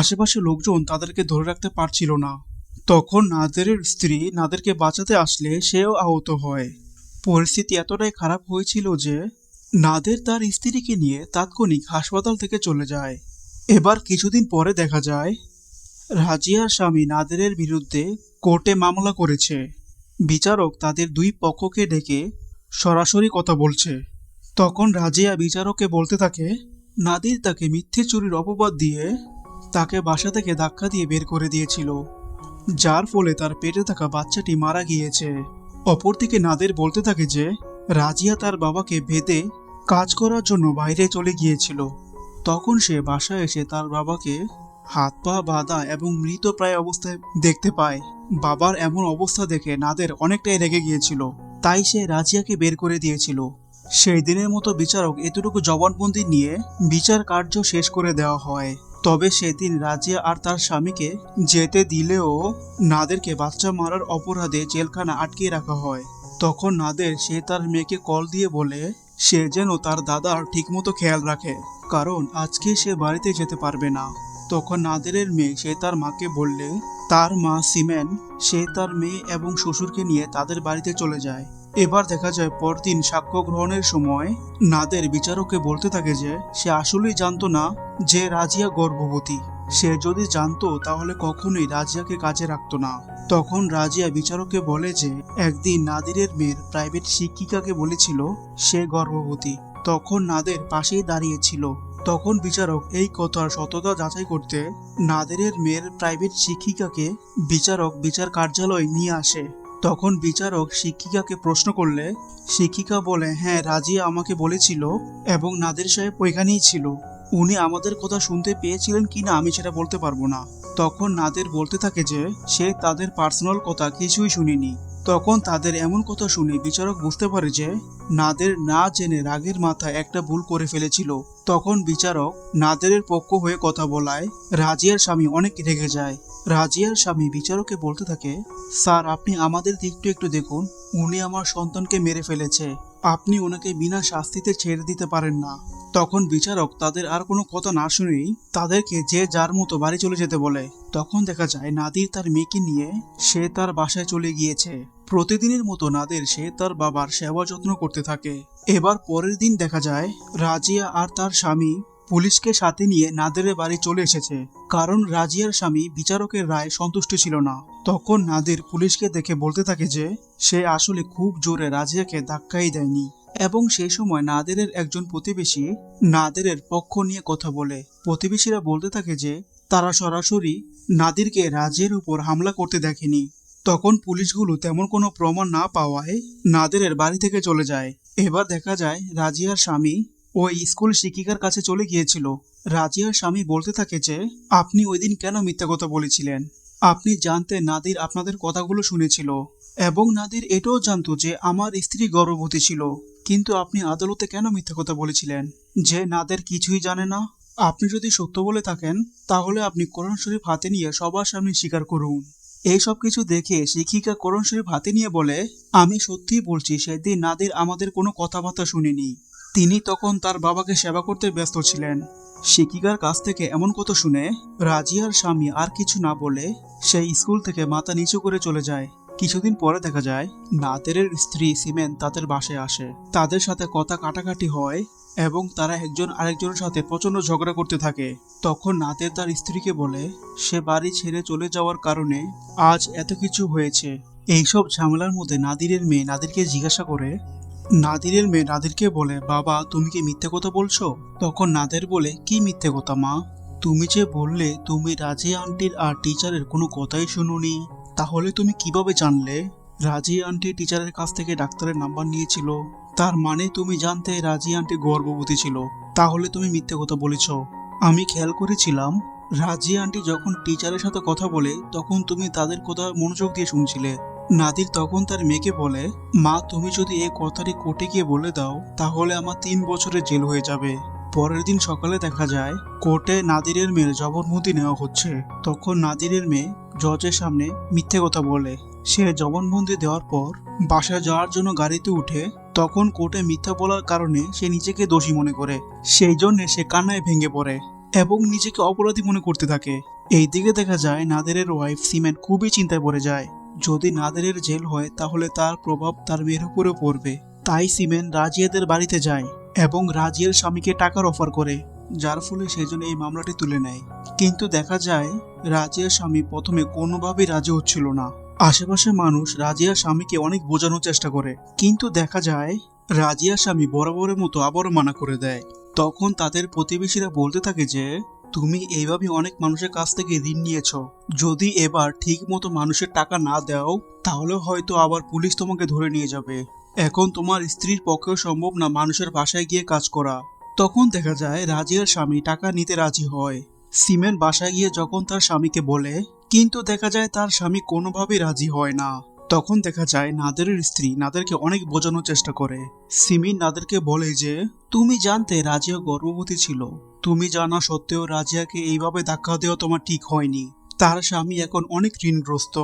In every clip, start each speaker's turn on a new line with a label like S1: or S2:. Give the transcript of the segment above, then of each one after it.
S1: আশেপাশে লোকজন তাদেরকে ধরে রাখতে পারছিল না। তখন নাদেরের স্ত্রী নাদেরকে বাঁচাতে আসলে সেও আহত হয়। পরিস্থিতি এতটাই খারাপ হয়েছিল যে নাদের তার স্ত্রীকে নিয়ে তাৎক্ষণিক হাসপাতাল থেকে চলে যায়। এবার কিছুদিন পরে দেখা যায়, রাজিয়ার স্বামী নাদেরের বিরুদ্ধে কোর্টে মামলা করেছে। বিচারক তাদের দুই পক্ষকে ডেকে সরাসরি কথা বলছে। তখন রাজিয়া বিচারককে বলতে থাকে, নাদির তাকে মিথ্যে চুরির অপবাদ দিয়ে তাকে বাসা থেকে ধাক্কা দিয়ে বের করে দিয়েছিল, যার ফলে তার পেটে থাকা বাচ্চাটি মারা গিয়েছে। অপরদিকে নাদের বলতে থাকে যে, রাজিয়া তার বাবাকে বেঁধে কাজ করার জন্য বাইরে চলে গিয়েছিল। তখন সে বাসায় এসে তার বাবাকে হাত পা, বাঁধা এবং মৃত প্রায় অবস্থায় দেখতে পায়। বাবার এমন অবস্থা দেখে নাদের অনেকটাই রেগে গিয়েছিল, তাই সে রাজিয়াকে বের করে দিয়েছিল। সেই দিনের মতো বিচারক এতটুকু জবানবন্দি নিয়ে বিচার কার্য শেষ করে দেওয়া হয়। তবে সেদিন রাজিয়া আর তার স্বামীকে যেতে দিলেও নাদেরকে বাচ্চা মারার অপরাধে জেলখানা আটকে রাখা হয়। তখন নাদের সে তার মেয়েকে কল দিয়ে বলে, সে যেন তার দাদার ঠিকমতো খেয়াল রাখে, কারণ আজকে সে বাড়িতে যেতে পারবে না। তখন নাদেরের মেয়ে সে তার মাকে বললে, তার মা সিমেন সে তার মেয়ে এবং শ্বশুরকে নিয়ে তাদের বাড়িতে চলে যায়। এবার দেখা যায় পরদিন সাক্ষ্য গ্রহণের সময় নাদের বিচারককে বলতে থাকে যে, সে আসলেই জানতো না যে রাজিয়া গর্ভবতী। সে যদি জানতো, তাহলে কখনোই রাজিয়াকে কাজে রাখতো না। তখন রাজিয়া বিচারককে বলে যে, একদিন নাদিরের মেয়ের প্রাইভেট শিক্ষিকাকে বলেছিল, সে গর্ভবতী। তখন নাদের পাশেই দাঁড়িয়েছিল। তখন বিচারক এই কথার সততা যাচাই করতে, নাদেরের মেয়ের প্রাইভেট শিক্ষিকাকে বিচারক বিচার কার্যালয়ে নিয়ে আসে। তখন বিচারক শিক্ষিকাকে প্রশ্ন করলে, শিক্ষিকা বলে হ্যাঁ রাজিয়া আমাকে বলেছিল এবং নাদের সাহেব ওইখানেই ছিল। উনি আমাদের কথা শুনতে পেয়েছিলেন কিনা আমি সেটা বলতে পারব না। তখন নাদের বলতে থাকে যে, সে তাদের পার্সোনাল কথা কিছুই শুনিনি। তখন তাদের এমন কথা শুনে বিচারক বুঝতে পারে যে, নাদের না জেনে রাগের মাথায় একটা ভুল করে ফেলেছিল। তখন বিচারক নাদেরের পক্ষ হয়ে কথা বলায়, রাজিয়ার স্বামী অনেক রেগে যায়। রাজিয়ার স্বামী বিচারককে বলতে থাকে, স্যার, আপনি আমাদের দিকটা একটু দেখুন। উনি আমার সন্তানকে মেরে ফেলেছে। আপনি ওনাকে বিনা শাস্তিতে ছেড়ে দিতে পারেন না। তখন বিচারক তাদের আর কোনো কথা না শুনেই তাদেরকে যে যার মতো বাড়ি চলে যেতে বলে। তখন দেখা যায় নাদির তার মেয়েকে নিয়ে সে তার বাসায় চলে গিয়েছে। প্রতিদিনের মতো নাদের সে তার বাবার সেবা যত্ন করতে থাকে। এবার পরের দিন দেখা যায়, রাজিয়া আর তার স্বামী পুলিশকে সাথে নিয়ে নাদেরের বাড়ি চলে এসেছে। কারণ রাজিয়ার স্বামী বিচারকের রায় সন্তুষ্ট ছিল না। তখন নাদের পুলিশকে দেখে বলতে থাকে যে, সে আসলে খুব জোরে রাজিয়াকে ধাক্কাই দেয়নি এবং সেই সময় নাদেরের একজন প্রতিবেশী নাদেরের পক্ষ নিয়ে কথা বলে। প্রতিবেশীরা বলতে থাকে যে, তারা সরাসরি নাদিরকে রাজের উপর হামলা করতে দেখেনি। তখন পুলিশগুলো তেমন কোনো প্রমাণ না পাওয়ায় নাদেরের বাড়ি থেকে চলে যায়। এবার দেখা যায় রাজিয়ার স্বামী ওই স্কুল শিক্ষিকার কাছে চলে গিয়েছিল। রাজিয়ার স্বামী বলতে থাকে যে, আপনি ওই দিন কেন মিথ্যা কথা বলেছিলেন? আপনি জানতে নাদির আপনাদের কথাগুলো শুনেছিল এবং নাদির এটাও জানতো যে আমার স্ত্রী গর্ভবতী ছিল। কিন্তু আপনি আদালতে কেন মিথ্যা কথা বলেছিলেন? যে নাদের কিছুই জানে না। আপনি যদি সত্য বলে থাকেন, তাহলে আপনি কোরআন শরীফ হাতে নিয়ে সবার সামনে স্বীকার করুন। এই সব কিছু দেখে শিক্ষিকা কোরআন শরীফ হাতে নিয়ে বলে, আমি সত্যিই বলছি, সেদিন নাদির আমাদের কোনো কথাবার্তা শুনিনি। তিনি তখন তার বাবাকে সেবা করতে ব্যস্ত ছিলেন। শিক্ষিকার কাছ থেকে এমন কথা শুনে রাজিয়ার স্বামী আর কিছু না বলে সেই স্কুল থেকে মাথা নিচু করে চলে যায়। কিছুদিন পরে দেখা যায় নাদেরের স্ত্রী সিমেন তাদের বাসায় আসে। তাদের সাথে কথা কাটাকাটি হয় এবং তারা একজন আরেকজনের সাথে প্রচণ্ড ঝগড়া করতে থাকে। তখন নাতের তার স্ত্রীকে বলে, সে বাড়ি ছেড়ে চলে যাওয়ার কারণে আজ এত কিছু হয়েছে। এইসব ঝামেলার মধ্যে নাদিরের মেয়ে নাদিরকে জিজ্ঞাসা করে নাদিরের মেয়ে নাদিরকে বলে, বাবা, তুমি কি মিথ্যে কথা বলছো? তখন নাদের বলে, কি মিথ্যে কথা, মা? তুমি যে বললে, তুমি রাজি আন্টির আর টিচারের কোনো কথাই শুনোনি। তাহলে তুমি কীভাবে জানলে? রাজি আন্টি টিচারের কাছ থেকে ডাক্তারের নাম্বার নিয়েছিল। তার মানে তুমি জানতে রাজি আন্টি গর্ভবতী ছিল। তাহলে তুমি মিথ্যে কথা বলেছ। আমি খেয়াল করেছিলাম, রাজি আন্টি যখন টিচারের সাথে কথা বলে, তখন তুমি তাদের কথা মনোযোগ দিয়ে শুনছিলে। নাদির তখন তার মেয়েকে বলে, মা, তুমি যদি এই কথাটি কোর্টে গিয়ে বলে দাও, তাহলে আমার তিন বছরের জেল হয়ে যাবে। পরের দিন সকালে দেখা যায়, কোর্টে নাদিরের মেয়ের জবানবন্দি নেওয়া হচ্ছে। তখন নাদিরের মেয়ে জজের সামনে মিথ্যে কথা বলে। সে জবানবন্দি দেওয়ার পর বাসায় যাওয়ার জন্য গাড়িতে উঠে, তখন কোর্টে মিথ্যা বলার কারণে সে নিজেকে দোষী মনে করে। সেই জন্য সে কান্নায় ভেঙে পড়ে এবং নিজেকে অপরাধী মনে করতে থাকে। এইদিকে দেখা যায়, নাদেরের ওয়াইফ সিমেন খুবই চিন্তায় পড়ে যায়। যদি নাদেরের জেল হয়, তাহলে তার প্রভাব তার মেয়ের উপরেও পড়বে। তাই সিমেন রাজিয়াদের বাড়িতে যায় এবং রাজিয়ার স্বামীকে টাকার অফার করে, যার ফলে সেজন্য এই মামলাটি তুলে নেয়। কিন্তু দেখা যায়, রাজিয়ার স্বামী প্রথমে কোনোভাবেই রাজি হচ্ছিল না। আশেপাশে মানুষ রাজিয়ার স্বামীকে অনেক বোঝানোর চেষ্টা করে। কিন্তু দেখা যায়, রাজিয়ার স্বামী বরাবরের মতো আবারও মানা করে দেয়। তখন তাদের প্রতিবেশীরা বলতে থাকে যে তুমি এইভাবে অনেক মানুষের কাছ থেকে ঋণ নিয়েছ। যদি এবার ঠিক মতো মানুষের টাকা না দাও, তাহলে হয়তো আবার পুলিশ তোমাকে ধরে নিয়ে যাবে। এখন তোমার স্ত্রীর পক্ষেও সম্ভব না মানুষের বাসায় গিয়ে কাজ করা। তখন দেখা যায় রাজিয়ার স্বামী টাকা নিতে রাজি হয়। সিমেন বাসায় গিয়ে যখন তার স্বামীকে বলে, কিন্তু দেখা যায় তার স্বামী কোনোভাবেই রাজি হয় না। তখন দেখা যায় নাদেরের স্ত্রী নাদেরকে অনেক বোঝানোর চেষ্টা করে। সিমিন নাদেরকে বলে যে, তুমি জানতে রাজিয়া গর্ভবতী ছিল। তুমি জানা সত্ত্বেও রাজিয়াকে এইভাবে ধাক্কা দেওয়া তোমার ঠিক হয়নি। তার স্বামী এখন অনেক ঋণগ্রস্ত।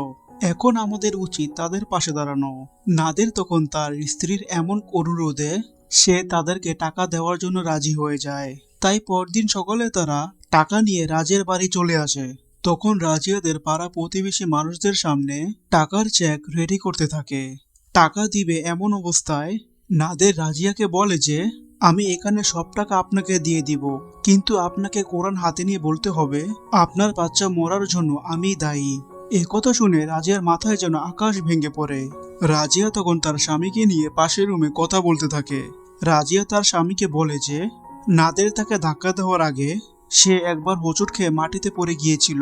S1: এখন আমাদের উচিত তাদের পাশে দাঁড়ানো। নাদের তখন তার স্ত্রীর এমন অনুরোধে সে তাদেরকে টাকা দেওয়ার জন্য রাজি হয়ে যায়। তাই পরদিন সকালে তারা টাকা নিয়ে রাজের বাড়ি চলে আসে। তখন রাজিয়াদের পাড়া প্রতিবেশী মানুষদের সামনে টাকার চেক রেডি করতে থাকে। টাকা দিবে এমন অবস্থায় নাদের রাজিয়াকে বলে যে আমি এখানে সব টাকা আপনাকে দিয়ে দিব, কিন্তু আপনাকে কোরআন হাতে নিয়ে বলতে হবে, আপনার বাচ্চা মরার জন্য আমি দায়ী। এ কথা শুনে রাজিয়ার মাথায় যেন আকাশ ভেঙে পড়ে। রাজিয়া তখন তার স্বামীকে নিয়ে পাশের রুমে কথা বলতে থাকে। রাজিয়া তার স্বামীকে বলে যে, নাদের তাকে ধাক্কা দেওয়ার আগে সে একবার হোঁচট খেয়ে মাটিতে পড়ে গিয়েছিল।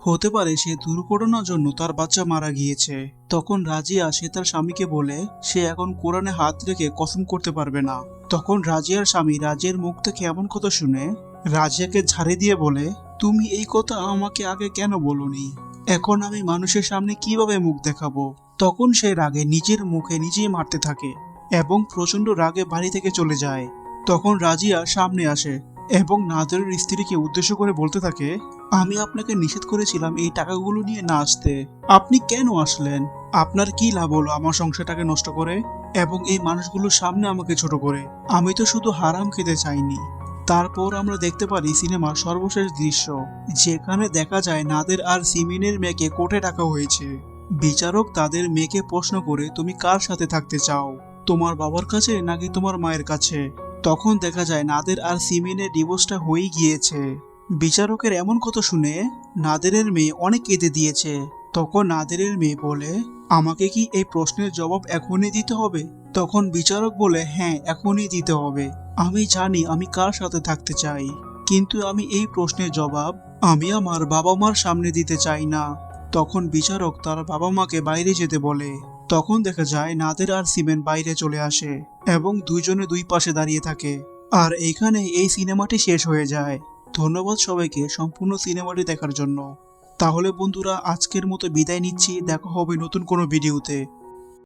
S1: হতে পারে সে দুর্ঘটনার জন্য তার বাচ্চা মারা গিয়েছে। তখন রাজিয়া সে তার স্বামীকে বলে, সে এখন কোরআনে হাত রেখে কসম করতে পারবে না। তখন রাজিয়ার স্বামী রাজিয়ার মুখ থেকে এমন কথা শুনে রাজিয়াকে ঝাড়ে দিয়ে বলে, তুমি এই কথা আমাকে আগে কেন বলনি? এখন আমি মানুষের সামনে কীভাবে মুখ দেখাবো? তখন সে রাগে নিজের মুখে নিজেই মারতে থাকে এবং প্রচণ্ড রাগে বাড়ি থেকে চলে যায়। তখন রাজিয়া সামনে আসে এবং নাদেরের স্ত্রীকে উদ্দেশ্য করে বলতে থাকে আমি আপনাকে নিষেধ করেছিলাম এই টাকাগুলো নিয়ে না আসতে। আপনি কেন আসলেন? আপনার কি লাভ হলো আমার সংসারটাকে নষ্ট করে এবং এই মানুষগুলোর সামনে আমাকে ছোট করে? আমি তো শুধু হারাম খেতে চাইনি। তারপর আমরা দেখতে পারি সিনেমার সর্বশেষ দৃশ্য, যেখানে দেখা যায় নাদের আর সিমিনের মেয়েকে কোর্টে ডাকা হয়েছে। বিচারক তাদের মেয়েকে প্রশ্ন করে, তুমি কার সাথে থাকতে চাও? তোমার বাবার কাছে নাকি তোমার মায়ের কাছে? তখন দেখা যায় নাদের আর সিমিনের ডিভোর্সটা হয়েই গিয়েছে। বিচারকের এমন কথা শুনে নাদেরের মেয়ে অনেক কেঁদে দিয়েছে। তখন নাদেরের মেয়ে বলে, আমাকে কি এই প্রশ্নের জবাব এখনই দিতে হবে? তখন বিচারক বলে হ্যাঁ এখনই দিতে হবে। আমি জানি আমি কার সাথে থাকতে চাই, কিন্তু আমি এই প্রশ্নের জবাব আমি আমার বাবা মার সামনে দিতে চাই না। তখন বিচারক তার বাবা মাকে বাইরে যেতে বলে। তখন দেখা যায়, নাদের আর সিমেন্ট বাইরে চলে আসে এবং দুইজনে দুই পাশে দাঁড়িয়ে থাকে। আর এইখানে এই সিনেমাটি শেষ হয়ে যায়। ধন্যবাদ সবাইকে সম্পূর্ণ সিনেমাটি দেখার জন্য। তাহলে বন্ধুরা, আজকের মতো বিদায় নিচ্ছি। দেখা হবে নতুন কোনো ভিডিওতে।